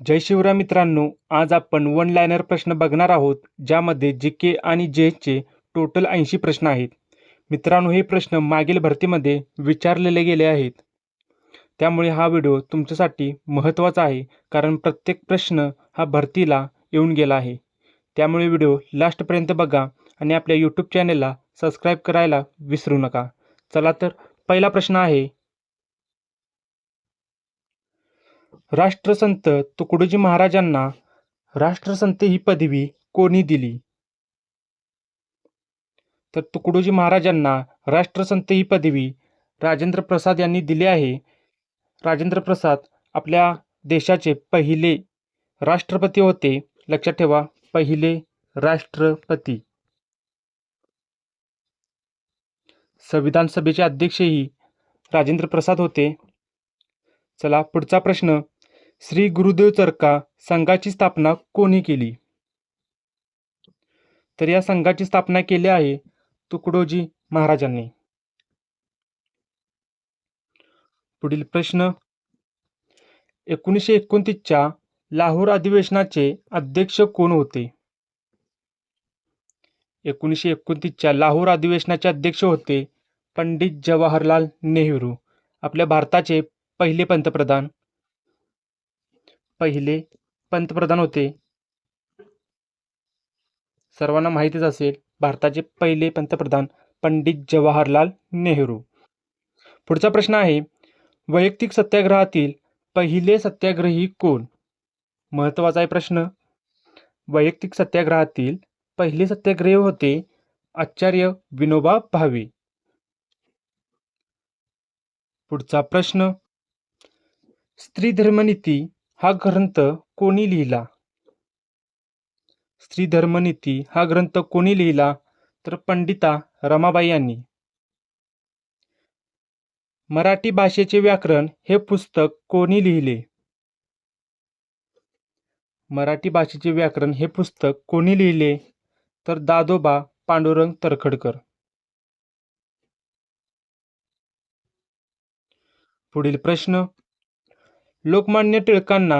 जय शिवराय मित्रांनो आज आपण वन लायनर प्रश्न बघणार आहोत ज्यामध्ये जी के आणि जेचे टोटल ऐंशी प्रश्न आहेत. मित्रांनो हे प्रश्न मागील भरतीमध्ये विचारलेले गेले आहेत. त्यामुळे हा व्हिडिओ तुमच्यासाठी महत्त्वाचा आहे कारण प्रत्येक प्रश्न हा भरतीला येऊन गेला आहे. त्यामुळे व्हिडिओ लास्टपर्यंत बघा आणि आपल्या यूट्यूब चॅनेलला सबस्क्राईब करायला विसरू नका. चला तर पहिला प्रश्न आहे राष्ट्रसंत तुकडोजी महाराजांना राष्ट्रसंत ही पदवी कोणी दिली? तर तुकडोजी महाराजांना राष्ट्रसंत ही पदवी राजेंद्र प्रसाद यांनी दिली आहे. राजेंद्र प्रसाद आपल्या देशाचे पहिले राष्ट्रपती होते. लक्षात ठेवा पहिले राष्ट्रपती. संविधान सभेचे अध्यक्षही राजेंद्र प्रसाद होते. चला पुढचा प्रश्न. श्री गुरुदेव चरका संघाची स्थापना कोणी केली? तर या संघाची स्थापना केली आहे तुकडोजी महाराजांनी. पुढील प्रश्न. एकोणीसशे एकोणतीसच्या लाहोर अधिवेशनाचे अध्यक्ष कोण होते? एकोणीसशे एकोणतीसच्या लाहोर अधिवेशनाचे अध्यक्ष होते पंडित जवाहरलाल नेहरू आपल्या भारताचे पहिले पंतप्रधान. पहिले पंतप्रधान होते. सर्वांना माहितीच असेल भारताचे पहिले पंतप्रधान पंडित जवाहरलाल नेहरू. पुढचा प्रश्न आहे वैयक्तिक सत्याग्रहातील पहिले सत्याग्रही कोण? महत्त्वाचा आहे प्रश्न. वैयक्तिक सत्याग्रहातील पहिले सत्याग्रही होते आचार्य विनोबा भावे. पुढचा प्रश्न स्त्री धर्मनीती हा ग्रंथ कोणी लिहिला? स्त्री धर्मनीती हा ग्रंथ कोणी लिहिला? तर पंडिता रमाबाई यांनी. मराठी भाषेचे व्याकरण हे पुस्तक कोणी लिहिले? मराठी भाषेचे व्याकरण हे पुस्तक कोणी लिहिले? तर दादोबा पांडुरंग तरखडकर. पुढील प्रश्न. लोकमान्य टिळकांना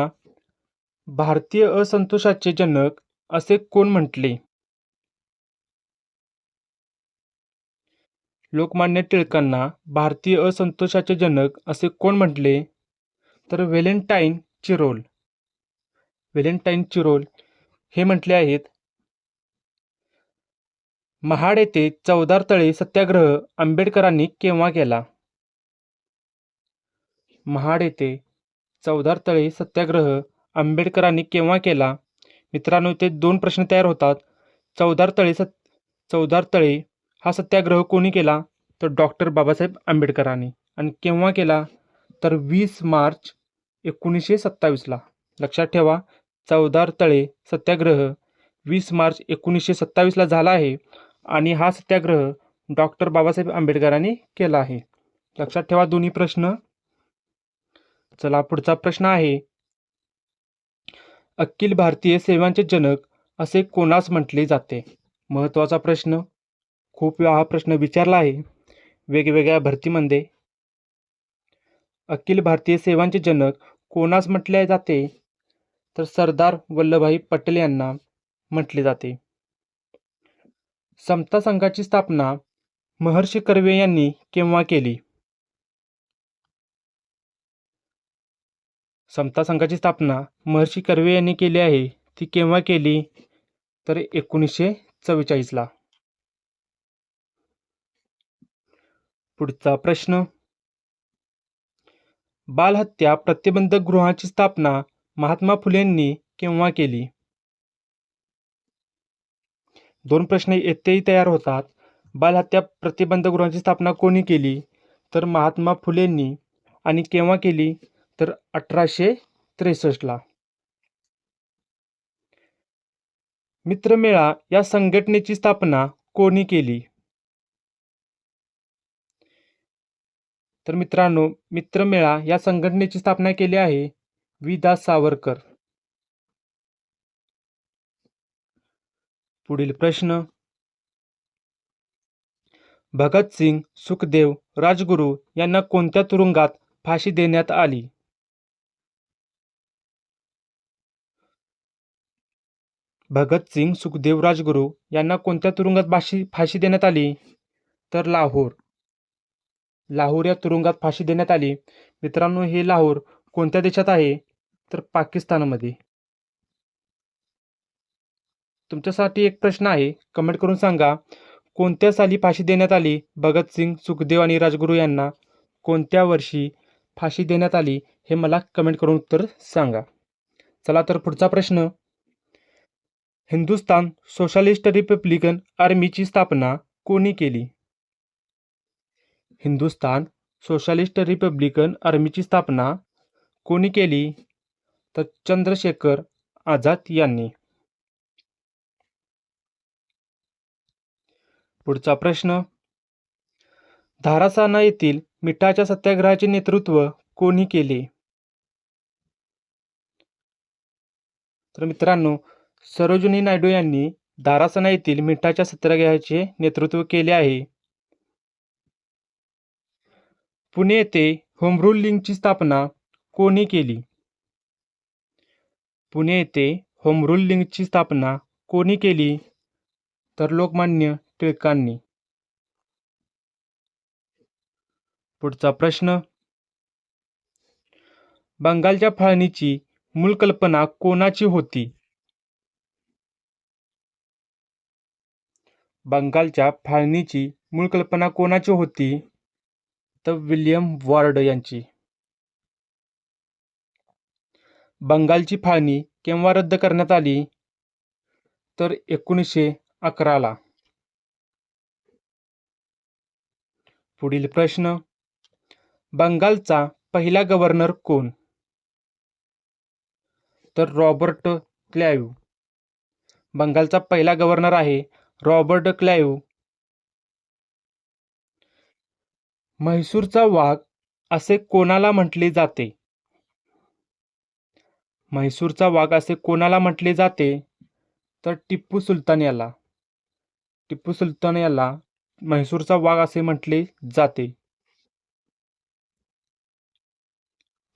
भारतीय असंतोषाचे जनक असे कोण म्हटले? लोकमान्य टिळकांना भारतीय असंतोषाचे जनक असे कोण म्हटले? तर व्हॅलेंटाईन चिरोल. व्हॅलेंटाईन चिरोल हे म्हटले आहेत महाड येथे चौदार तळे सत्याग्रह आंबेडकरांनी केव्हा केला महाड येथे चौदार तळे सत्याग्रह आंबेडकरांनी केव्हा केला? मित्रांनो इथे दोन प्रश्न तयार होतात. चौदार तळे सत चौदार तळे हा सत्याग्रह कोणी केला? तर डॉक्टर बाबासाहेब आंबेडकरांनी. आणि केव्हा केला? तर वीस मार्च एकोणीसशे सत्तावीसला. लक्षात ठेवा चौदार तळे सत्याग्रह वीस मार्च एकोणीसशे सत्तावीसला झाला आहे आणि हा सत्याग्रह डॉक्टर बाबासाहेब आंबेडकरांनी केला आहे. लक्षात ठेवा दोन्ही प्रश्न. चला पुढचा प्रश्न आहे. अखिल भारतीय सेवांचे जनक असे कोणास म्हटले जाते? महत्त्वाचा प्रश्न. खूप वेळा हा प्रश्न विचारला आहे. वेगवेगळ्या भरतीमध्ये. अखिल भारतीय सेवांचे जनक कोणास म्हटले जाते? तर सरदार वल्लभभाई पटेल यांना म्हटले जाते. समता संघाची स्थापना महर्षी कर्वे यांनी केव्हा केली? समता संघाची स्थापना महर्षी कर्वे यांनी केली आहे. ती केव्हा केली? तर एकोणीसशे चव्वेचाळीसला पुढचा प्रश्न. बालहत्या प्रतिबंधक गृहाची स्थापना महात्मा फुलेंनी केव्हा केली? दोन प्रश्न येथेही तयार होतात. बालहत्या प्रतिबंधक गृहाची स्थापना कोणी केली? तर महात्मा फुलेंनी आणि केव्हा केली? तर अठराशे त्रेसष्टला मित्रमेळा या संघटनेची स्थापना कोणी केली? तर मित्रांनो मित्रमेळा या संघटनेची स्थापना केली आहे विदा सावरकर. पुढील प्रश्न. भगतसिंग सुखदेव राजगुरू यांना कोणत्या तुरुंगात फाशी देण्यात आली? भगतसिंग सुखदेव राजगुरू यांना कोणत्या तुरुंगात फाशी फाशी देण्यात आली? तर लाहोर. लाहोर या तुरुंगात फाशी देण्यात आली. मित्रांनो हे लाहोर कोणत्या देशात आहे? तर पाकिस्तानमध्ये. तुमच्यासाठी एक प्रश्न आहे. कमेंट करून सांगा. कोणत्या साली फाशी देण्यात आली? भगतसिंग सुखदेव आणि राजगुरू यांना कोणत्या वर्षी फाशी देण्यात आली? हे मला कमेंट करून उत्तर सांगा. चला तर पुढचा प्रश्न. हिंदुस्तान सोशालिस्ट रिपब्लिकन आर्मीची स्थापना कोणी केली? हिंदुस्तान सोशालिस्ट रिपब्लिकन आर्मीची स्थापना कोणी केली? तर चंद्रशेखर आझाद यांनी. पुढचा प्रश्न. धारासाना येथील मिठाच्या सत्याग्रहाचे नेतृत्व कोणी केले? तर मित्रांनो सरोजिनी नायडू यांनी धारासना येथील मिठाच्या सत्याग्रहाचे नेतृत्व केले आहे. पुणे येथे होमरूल लीगची स्थापना कोणी केली? पुणे येथे होमरूल लीगची स्थापना कोणी केली? तर लोकमान्य टिळकांनी. पुढचा प्रश्न. बंगालच्या फाळणीची मूळ कल्पना कोणाची होती? बंगालच्या फाळणीची मूळ कल्पना कोणाची होती? तर विल्यम वॉर्ड यांची. बंगालची फाळणी केव्हा रद्द करण्यात आली? तर एकोणीसशे अकराला पुढील प्रश्न. बंगालचा पहिला गव्हर्नर कोण? तर रॉबर्ट क्लॅव्ह. बंगालचा पहिला गव्हर्नर आहे रॉबर्ट क्लाईव्ह म्हैसूरचा वाघ असे कोणाला म्हटले जाते? म्हैसूरचा वाघ असे कोणाला म्हटले जाते? तर टिप्पू सुलतान याला. टिप्पू सुलतान याला म्हैसूरचा वाघ असे म्हटले जाते.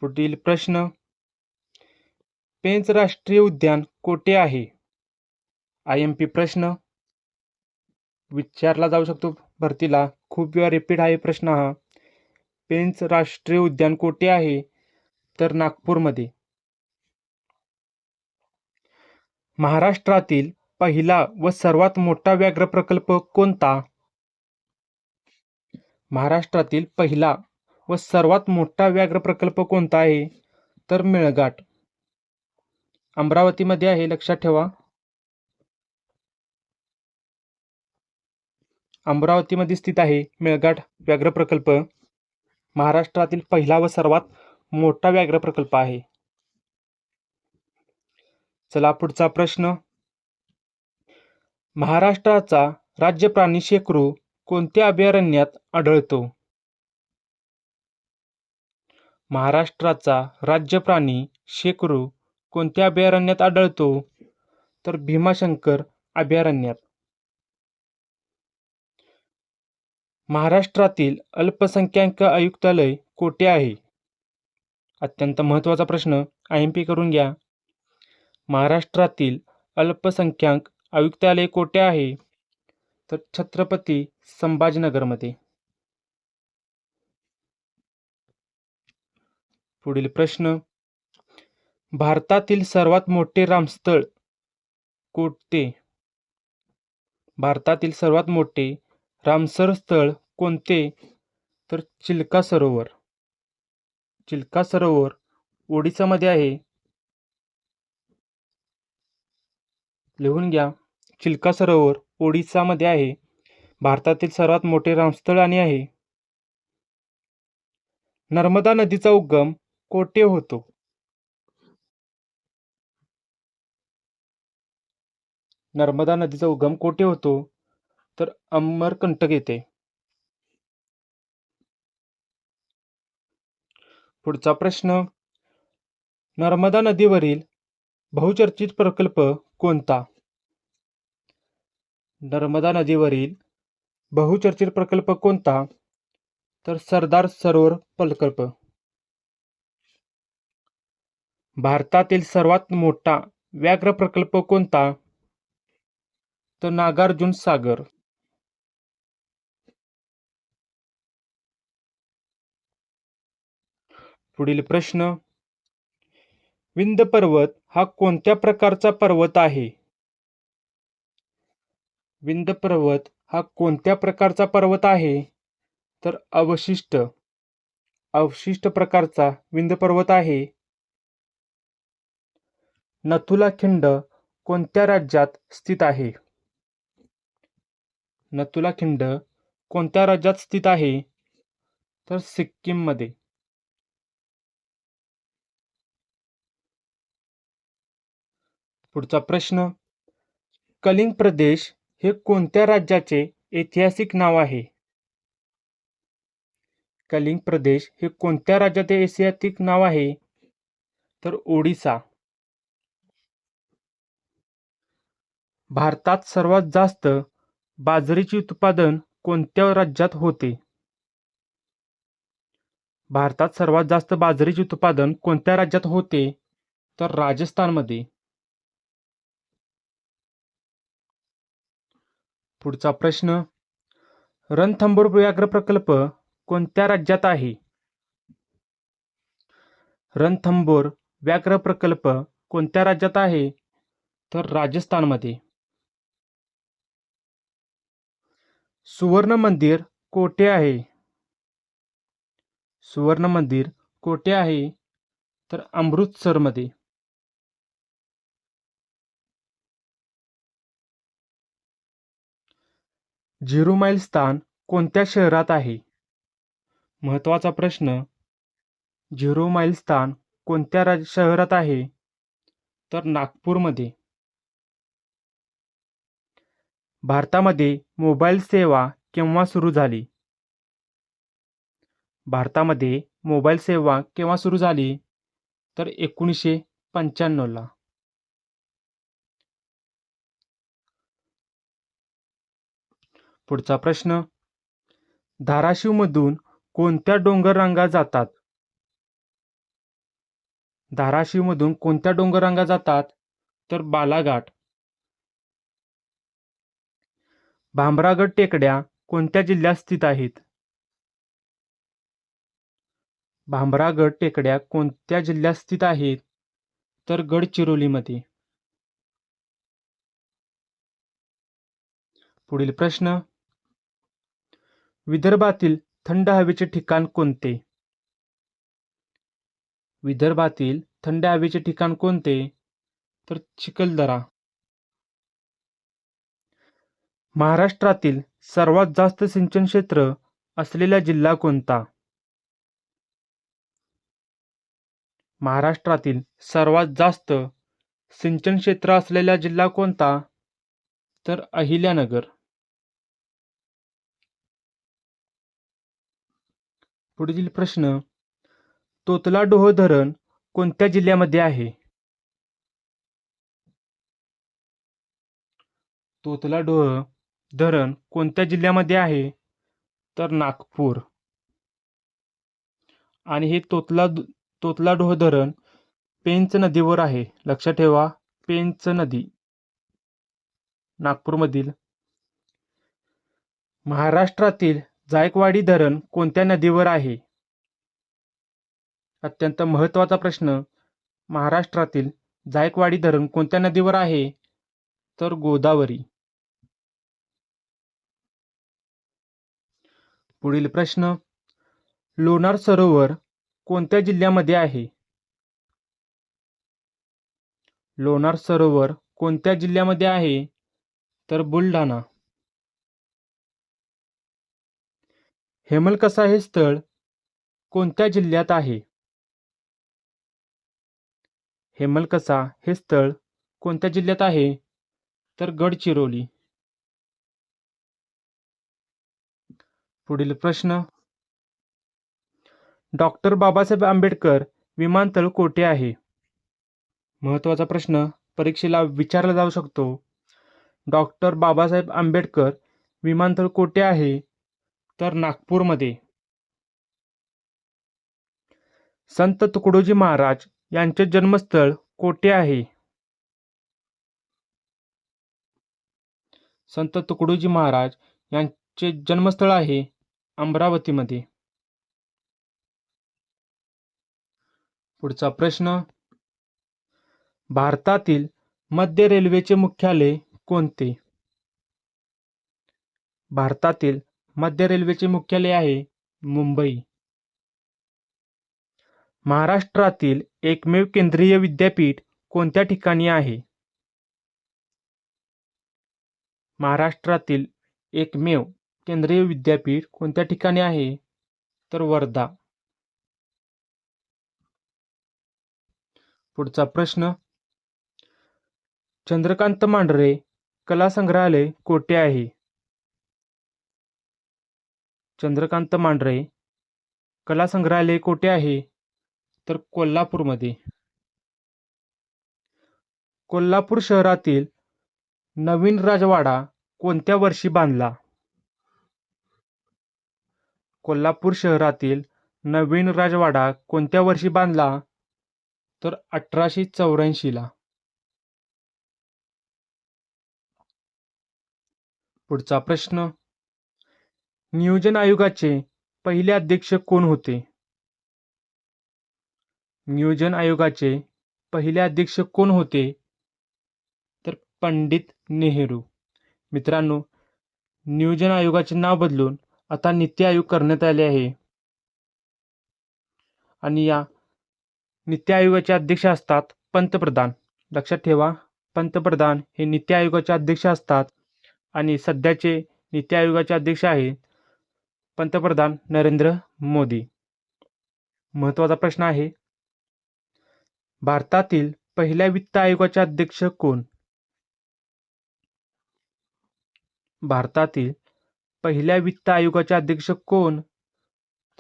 पुढील प्रश्न. पेंच राष्ट्रीय उद्यान कोठे आहे? आय एम पी प्रश्न. विचारला जाऊ शकतो भरतीला. खूप वेळा रिपीट आहे प्रश्न हा. पेंच राष्ट्रीय उद्यान कोठे आहे? तर नागपूरमध्ये. महाराष्ट्रातील पहिला व सर्वात मोठा व्याघ्र प्रकल्प कोणता? महाराष्ट्रातील पहिला व सर्वात मोठा व्याघ्र प्रकल्प कोणता आहे? तर मेळघाट. अमरावतीमध्ये आहे लक्षात ठेवा. अमरावतीमध्ये स्थित आहे मेळघाट व्याघ्र प्रकल्प. महाराष्ट्रातील पहिला व सर्वात मोठा व्याघ्र प्रकल्प आहे. चला पुढचा प्रश्न. महाराष्ट्राचा राज्य प्राणी शेकरू कोणत्या अभयारण्यात आढळतो? महाराष्ट्राचा राज्य प्राणी शेकरू कोणत्या अभयारण्यात आढळतो? तर भीमाशंकर अभयारण्यात. महाराष्ट्रातील अल्पसंख्याक आयुक्तालय कोठे आहे? अत्यंत महत्त्वाचा प्रश्न आय एम पी करून घ्या. महाराष्ट्रातील अल्पसंख्याक आयुक्तालय कोठे आहे? तर छत्रपती संभाजीनगरमध्ये. पुढील प्रश्न. भारतातील सर्वात मोठे रामस्थळ कोणते? भारतातील सर्वात मोठे रामसर स्थळ कोणते? तर चिल्का सरोवर. चिल्का सरोवर ओडिसामध्ये आहे. लिहून घ्या. चिल्का सरोवर ओडिसामध्ये आहे. भारतातील सर्वात मोठे रामस्थळ आणि आहे. नर्मदा नदीचा उगम कोठे होतो? नर्मदा नदीचा उगम कोठे होतो? तर अमरकंटक येथे. पुढचा प्रश्न. नर्मदा नदीवरील बहुचर्चित प्रकल्प कोणता? नर्मदा नदीवरील बहुचर्चित प्रकल्प कोणता? तर सरदार सरोवर प्रकल्प. भारतातील सर्वात मोठा व्याघ्र प्रकल्प कोणता? तर नागार्जुन सागर. पुढील प्रश्न. विंद पर्वत हा कोणत्या प्रकारचा पर्वत आहे? विंद पर्वत हा कोणत्या प्रकारचा पर्वत आहे? तर अवशिष्ट. अवशिष्ट प्रकारचा विंद पर्वत आहे. नथुला खिंड कोणत्या राज्यात स्थित आहे? नथुला खिंड कोणत्या राज्यात स्थित आहे? तर सिक्कीममध्ये. पुढचा प्रश्न. कलिंग प्रदेश हे कोणत्या राज्याचे ऐतिहासिक नाव आहे? कलिंग प्रदेश हे कोणत्या राज्याचे ऐतिहासिक नाव आहे? तर ओडिसा. भारतात सर्वात जास्त बाजरीचे उत्पादन कोणत्या राज्यात होते? भारतात सर्वात जास्त बाजरीचे उत्पादन कोणत्या राज्यात होते? तर राजस्थानमध्ये. पुढचा प्रश्न. रणथंबोर व्याघ्र प्रकल्प कोणत्या राज्यात आहे? रणथंबोर व्याघ्र प्रकल्प कोणत्या राज्यात आहे? तर राजस्थानमध्ये. सुवर्ण मंदिर कोठे आहे? सुवर्ण मंदिर कोठे आहे? तर अमृतसरमध्ये. झिरो माईल स्थान कोणत्या शहरात आहे? महत्त्वाचा प्रश्न. झिरो माईल स्थान कोणत्या राज शहरात आहे? तर नागपूरमध्ये. भारतामध्ये मोबाईल सेवा केव्हा सुरू झाली? भारतामध्ये मोबाईल सेवा केव्हा सुरू झाली? तर एकोणीसशे पंच्याण्णवला पुढचा प्रश्न. धाराशिवमधून कोणत्या डोंगर रांगा जातात? धाराशिवमधून कोणत्या डोंगर रांगा जातात? तर बालाघाट. भांबरागड टेकड्या कोणत्या जिल्ह्यात स्थित आहेत? भांबरागड टेकड्या कोणत्या जिल्ह्यात स्थित आहेत? तर गडचिरोलीमध्ये. पुढील प्रश्न. विदर्भातील थंड हवेचे ठिकाण कोणते? विदर्भातील थंड हवेचे ठिकाण कोणते? तर चिखलदरा. महाराष्ट्रातील सर्वात जास्त सिंचन क्षेत्र असलेला जिल्हा कोणता? महाराष्ट्रातील सर्वात जास्त सिंचन क्षेत्र असलेला जिल्हा कोणता? तर अहिल्यानगर. पुढील प्रश्न तोतला डोह धरण कोणत्या जिल्ह्यामध्ये आहे? तोतला डोह धरण कोणत्या जिल्ह्यामध्ये आहे? तर नागपूर. आणि हे तोतला तोतला डोह धरण पेंच नदीवर आहे. लक्षात ठेवा पेंच नदी. नागपूरमधील महाराष्ट्रातील जायकवाडी धरण कोणत्या नदीवर आहे? अत्यंत महत्त्वाचा प्रश्न. महाराष्ट्रातील जायकवाडी धरण कोणत्या नदीवर आहे? तर गोदावरी. पुढील प्रश्न. लोणार सरोवर कोणत्या जिल्ह्यामध्ये आहे? लोणार सरोवर कोणत्या जिल्ह्यामध्ये आहे? तर बुलढाणा. हेमलकसा हे स्थळ? कोणत्या जिल्ह्यात आहे? हेमलकसा हे स्थळ कोणत्या जिल्ह्यात आहे? तर गडचिरोली. पुढील प्रश्न. डॉक्टर बाबासाहेब आंबेडकर विमानतळ कोठे आहे? महत्त्वाचा प्रश्न. परीक्षेला विचारला जाऊ शकतो. डॉक्टर बाबासाहेब आंबेडकर विमानतळ कोठे आहे? तर नागपूरमध्ये. संत तुकडोजी महाराज यांचे जन्मस्थळ कोठे आहे? संत तुकडोजी महाराज यांचे जन्मस्थळ आहे अमरावतीमध्ये. पुढचा प्रश्न. भारतातील मध्य रेल्वेचे मुख्यालय कोणते? भारतातील मध्य रेल्वेचे मुख्यालय आहे मुंबई. महाराष्ट्रातील एकमेव केंद्रीय विद्यापीठ कोणत्या ठिकाणी आहे? महाराष्ट्रातील एकमेव केंद्रीय विद्यापीठ कोणत्या ठिकाणी आहे? तर वर्धा. पुढचा प्रश्न. चंद्रकांत मांढरे कला संग्रहालय कोठे आहे? चंद्रकांत मांढरे. कला संग्रहालय कोठे आहे? तर कोल्हापूरमध्ये. कोल्हापूर शहरातील नवीन राजवाडा कोणत्या वर्षी बांधला? कोल्हापूर शहरातील नवीन राजवाडा कोणत्या वर्षी बांधला? तर अठराशे चौऱ्याऐंशीला. पुढचा प्रश्न. नियोजन आयोगाचे पहिले अध्यक्ष कोण होते? नियोजन आयोगाचे पहिले अध्यक्ष कोण होते? तर पंडित नेहरू. मित्रांनो नियोजन आयोगाचे नाव बदलून आता नीती आयोग करण्यात आले आहे. आणि या नीती आयोगाचे अध्यक्ष असतात पंतप्रधान. लक्षात ठेवा पंतप्रधान हे नीती आयोगाचे अध्यक्ष असतात आणि सध्याचे नीती आयोगाचे अध्यक्ष आहेत पंतप्रधान नरेंद्र मोदी. महत्त्वाचा प्रश्न आहे भारतातील पहिल्या वित्त आयोगाचे अध्यक्ष कोण? भारतातील पहिल्या वित्त आयोगाचे अध्यक्ष कोण?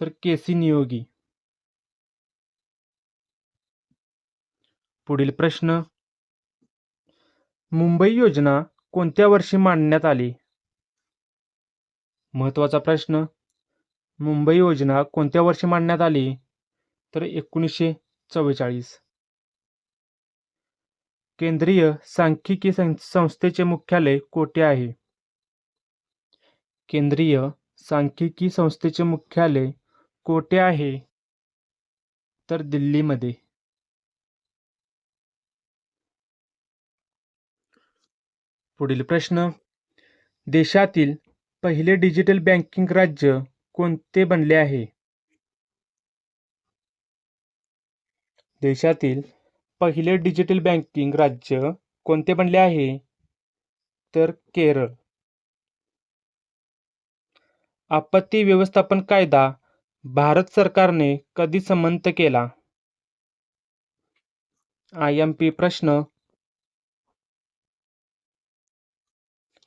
तर के सी नियोगी. पुढील प्रश्न मुंबई योजना कोणत्या वर्षी मांडण्यात आली? महत्त्वाचा प्रश्न मुंबई योजना कोणत्या वर्षी मांडण्यात आली? तर एकोणीसशे चव्वेचाळीस. केंद्रीय सांख्यिकी सं संस्थेचे मुख्यालय कोठे आहे? केंद्रीय सांख्यिकी संस्थेचे मुख्यालय कोठे आहे? तर दिल्लीमध्ये. पुढील प्रश्न. देशातील पहिले डिजिटल बँकिंग राज्य कोणते बनले आहे? देशातील पहिले डिजिटल बँकिंग राज्य कोणते बनले आहे? तर केरळ. आपत्ती व्यवस्थापन कायदा भारत सरकारने कधी संमत केला? आय एम पी प्रश्न.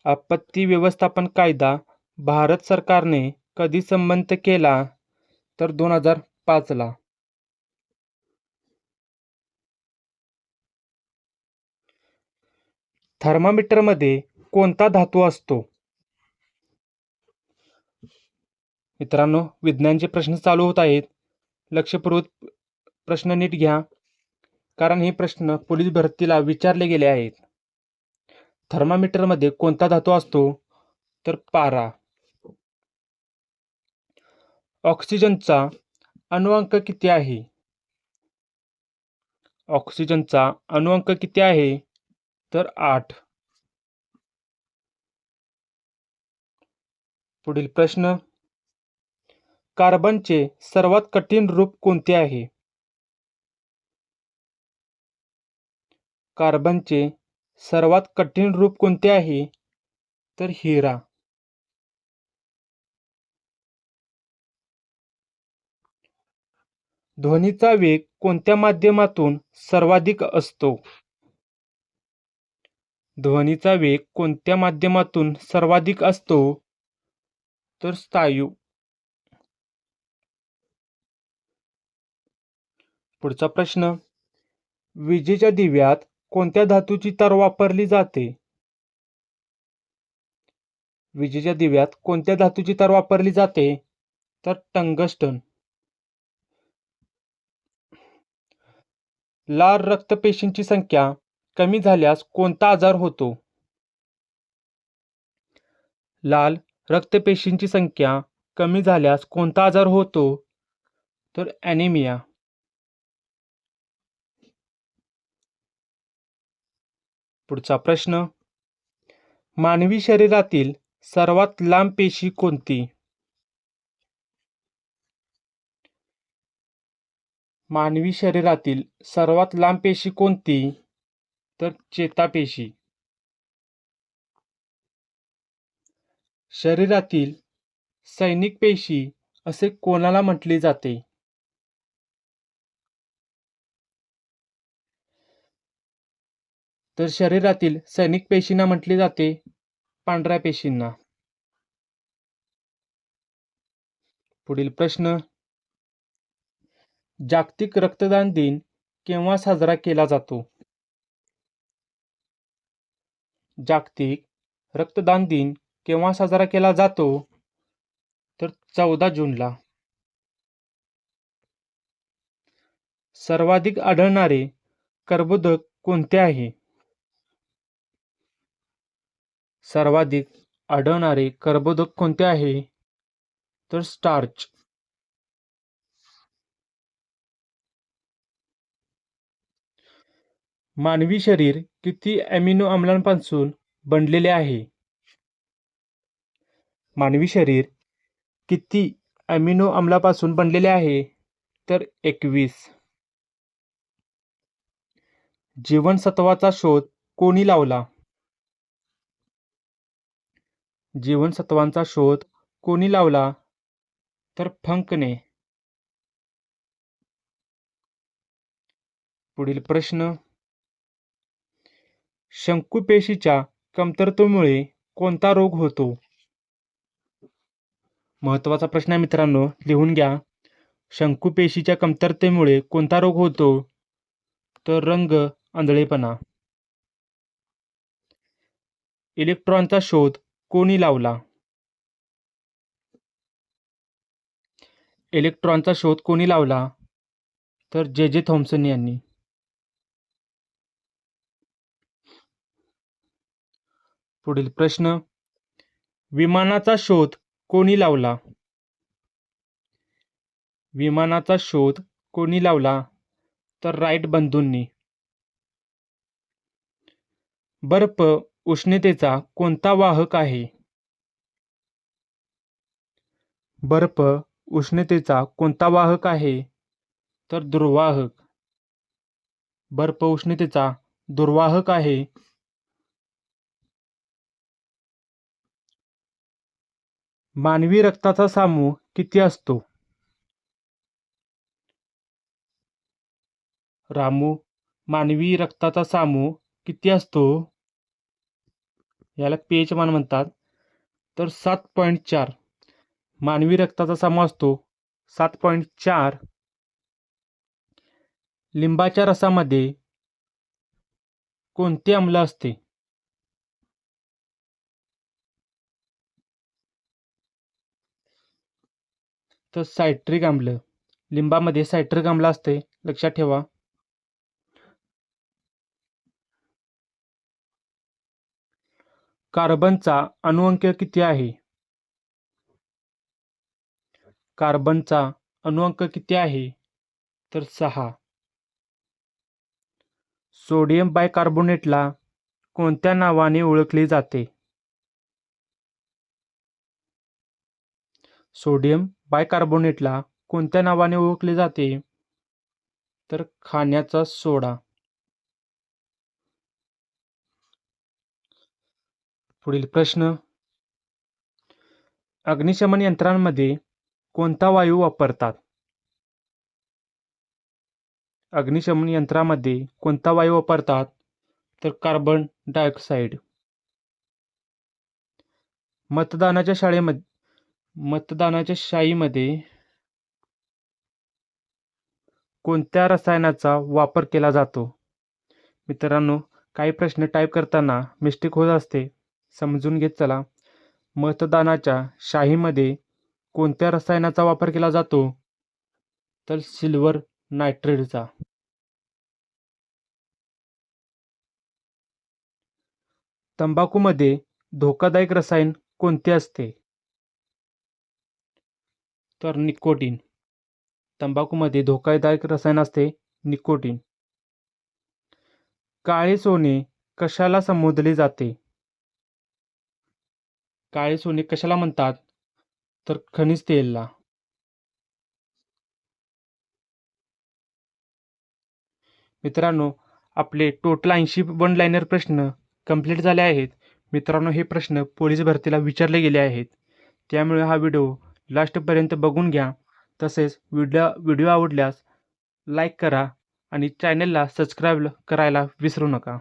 आपत्ती व्यवस्थापन कायदा भारत सरकारने कधी संबंध केला तर दोन हजार पाचला थर्मामीटरमध्ये कोणता धातू असतो? मित्रांनो विज्ञानचे प्रश्न चालू होत आहेत. लक्षपूर्वक प्रश्न नीट घ्या. कारण हे प्रश्न पोलीस भरतीला विचारले गेले आहेत. थर्मामीटरमध्ये कोणता धातू असतो? तर पारा. ऑक्सिजनचा अणुअंक किती आहे? ऑक्सिजनचा अणुअंक किती आहे? तर आठ. पुढील प्रश्न. कार्बनचे सर्वात कठीण रूप कोणते आहे? कार्बनचे सर्वात कठीण रूप कोणते आहे? तर हिरा. ध्वनीचा वेग कोणत्या माध्यमातून सर्वाधिक असतो? ध्वनीचा वेग कोणत्या माध्यमातून सर्वाधिक असतो? तर स्थायू पुढचा प्रश्न. विजेच्या दिव्यात कोणत्या धातूची तार वापरली जाते? विजेच्या दिव्यात कोणत्या धातूची तार वापरली जाते? तर टंगस्टन. लाल रक्तपेशींची संख्या कमी झाल्यास कोणता आजार होतो? लाल रक्तपेशींची संख्या कमी झाल्यास कोणता आजार होतो? तर ॲनिमिया पुढचा प्रश्न. मानवी शरीरातील सर्वात लांब पेशी कोणती? मानवी शरीरातील सर्वात लांब पेशी कोणती? तर चेतापेशी. शरीरातील सैनिक पेशी असे कोणाला म्हटले जाते? तर शरीरातील सैनिक पेशींना म्हटले जाते पांढऱ्या पेशींना. पुढील प्रश्न. जागतिक रक्तदान दिन केव्हा साजरा केला जातो? जागतिक रक्तदान दिन केव्हा साजरा केला जातो? तर चौदा जूनला. सर्वाधिक आढळणारे कर्बोदक कोणते आहे? सर्वाधिक आढळणारे कर्बोदक कोणते आहे? तर स्टार्च. मानवी शरीर किती अमिनो आम्लांपासून बनलेले आहे? मानवी शरीर किती अमिनो आम्लापासून बनलेले आहे? तर एकवीस. जीवनसत्वाचा शोध कोणी लावला? जीवनसत्वांचा शोध कोणी लावला? तर फंकने. पुढील प्रश्न. शंकुपेशीच्या कमतरतेमुळे कोणता रोग होतो? महत्त्वाचा प्रश्न आहे मित्रांनो लिहून घ्या. शंकुपेशीच्या कमतरतेमुळे कोणता रोग होतो? तर रंग आंधळेपणा. इलेक्ट्रॉनचा शोध कोणी लावला? इलेक्ट्रॉनचा शोध कोणी लावला? तर जे जे थॉम्सन यांनी. पुढील प्रश्न. विमानाचा शोध कोणी लावला? विमानाचा शोध कोणी लावला? तर राईट बंधूंनी. बर्फ उष्णतेचा कोणता वाहक आहे? बर्फ उष्णतेचा कोणता वाहक आहे? तर दुर्वाहक. बर्फ उष्णतेचा दुर्वाहक आहे. मानवी रक्ताचा सामू किती असतो? रामू मानवी रक्ताचा सामू किती असतो? याला पीएच मान म्हणतात. तर सात पॉईंट चार. मानवी रक्ताचा सामू असतो सात पॉईंट चार. लिंबाच्या रसामध्ये कोणते आम्ल असते? तर सायट्रिक आम्ल. लिंबामध्ये सायट्रिक आम्ल असते. लक्षात ठेवा. कार्बनचा अणुअंक किती आहे? कार्बनचा अणुअंक किती आहे? तर सहा. सोडियम बायकार्बोनेटला कोणत्या नावाने ओळखले जाते? सोडियम बायकार्बोनेटला कोणत्या नावाने ओळखले जाते? तर खाण्याचा सोडा. पुढील प्रश्न. अग्निशमन यंत्रांमध्ये कोणता वायू वापरतात? अग्निशमन यंत्रामध्ये कोणता वायू वापरतात? तर कार्बन डायऑक्साईड मतदानाच्या शाळेमध्ये मतदानाच्या शाईमध्ये कोणत्या रसायनाचा वापर केला जातो? मित्रांनो काही प्रश्न टाईप करताना मिस्टेक होत असते. समजून घेत चला. मतदानाच्या शाहीमध्ये कोणत्या रसायनाचा वापर केला जातो? तर सिल्वर नायट्रेटचा तंबाखूमध्ये धोकादायक रसायन कोणते असते? तर निकोटीन. तंबाखूमध्ये धोकादायक रसायन असते निकोटीन. काळे सोने कशाला संबोधले जाते? काळे सोने कशाला म्हणतात? तर खनिज तेलला. मित्रांनो आपले टोटल ऐंशी वन लाईनर प्रश्न कंप्लीट झाले आहेत. मित्रांनो हे प्रश्न पोलीस भरतीला विचारले गेले आहेत. त्यामुळे हा व्हिडिओ लास्टपर्यंत बघून घ्या. तसेच व्हिडिओ व्हिडिओ आवडल्यास लाईक करा आणि चॅनलला सबस्क्राईब करायला विसरू नका.